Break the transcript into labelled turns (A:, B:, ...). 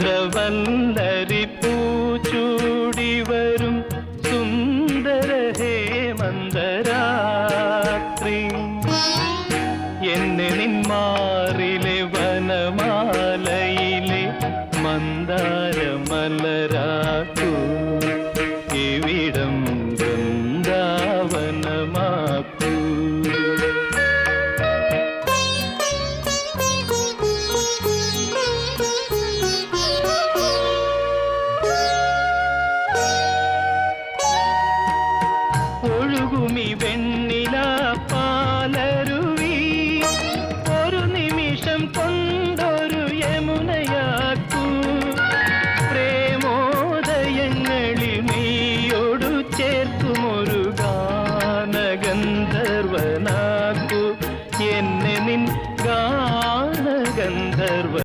A: ചന്ദ്രവന്ദരി പൂച്ചൂടി വരും സുന്ദര ഹേമന്തരാത്രി എന്നെ നിന്മാറിലെ വനമാലയിലെ മന്ദാരമലരാക്കൂ. കുമി വെണ്ണില പാലരുവി. ഒരു നിമിഷം കൊണ്ടൊരു യമുനയാക്കൂ. പ്രേമോദയങ്ങളിൽ നീയോടു ചേർത്തുമൊരു ഗാനഗന്ധർവനാക്കൂ. എന്നെ നിൻ ഗാനഗന്ധർവ